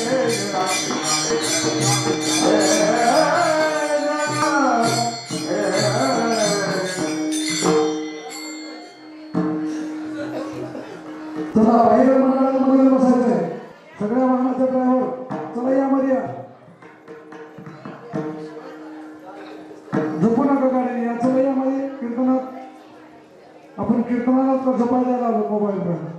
चला बाहेर मंडळामध्ये बसायचंय. सगळ्या वाहनाचे ड्रायव्हर हो? चला यामध्ये या. झोपू नका गाड्याने या. चला यामध्ये कीर्तनात. आपण कीर्तनाला झोपायला आलो मोबाईलवर.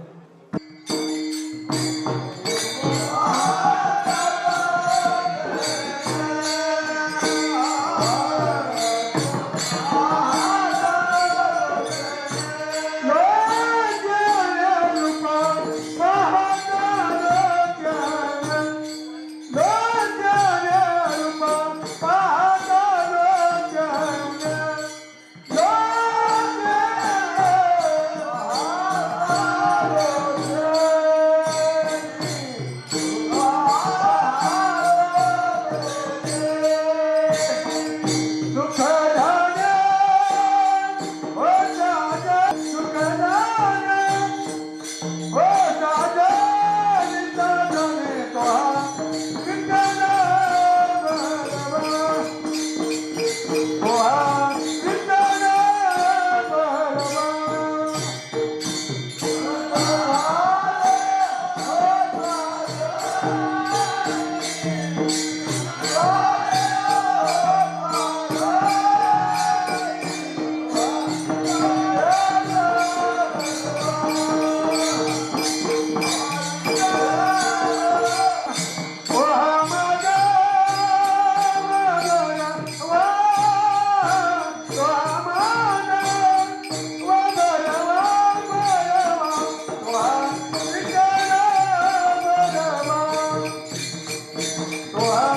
Wow.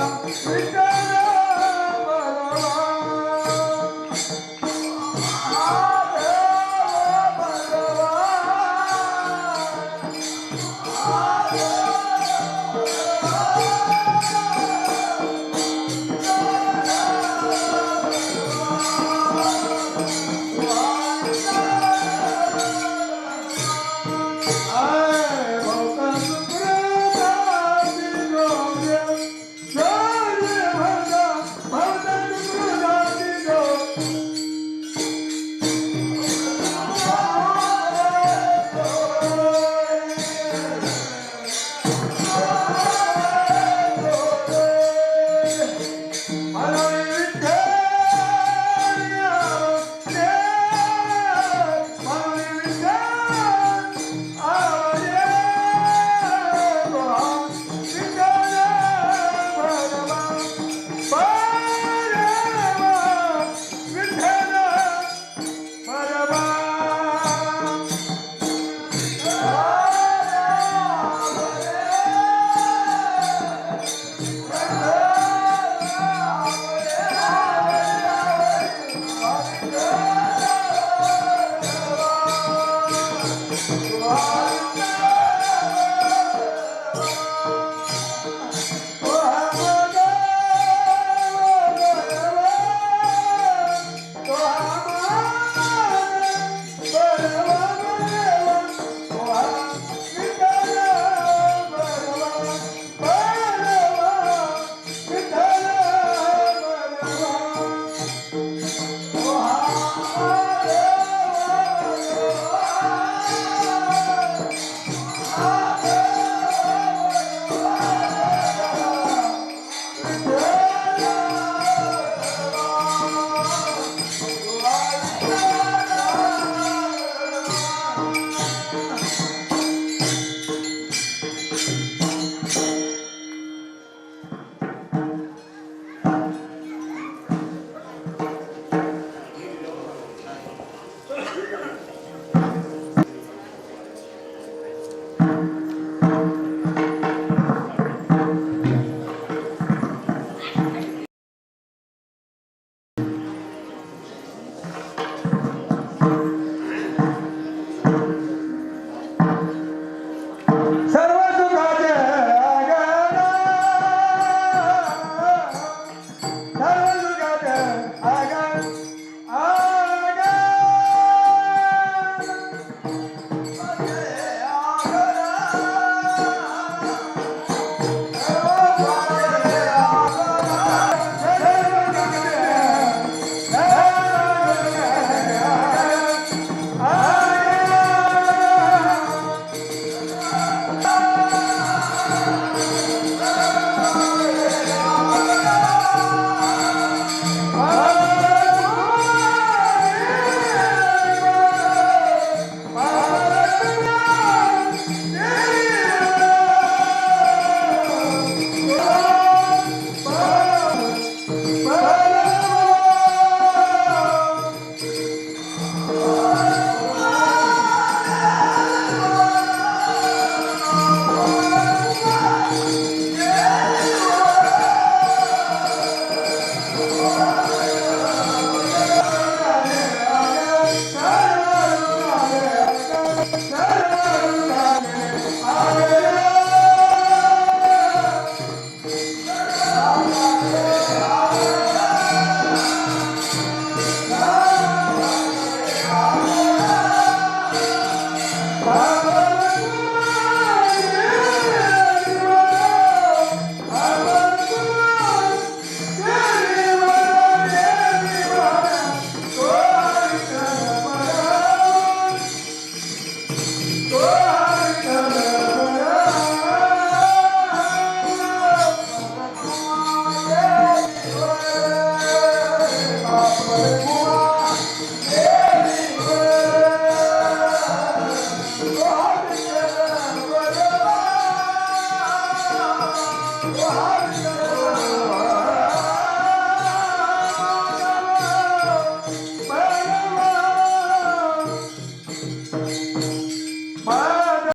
三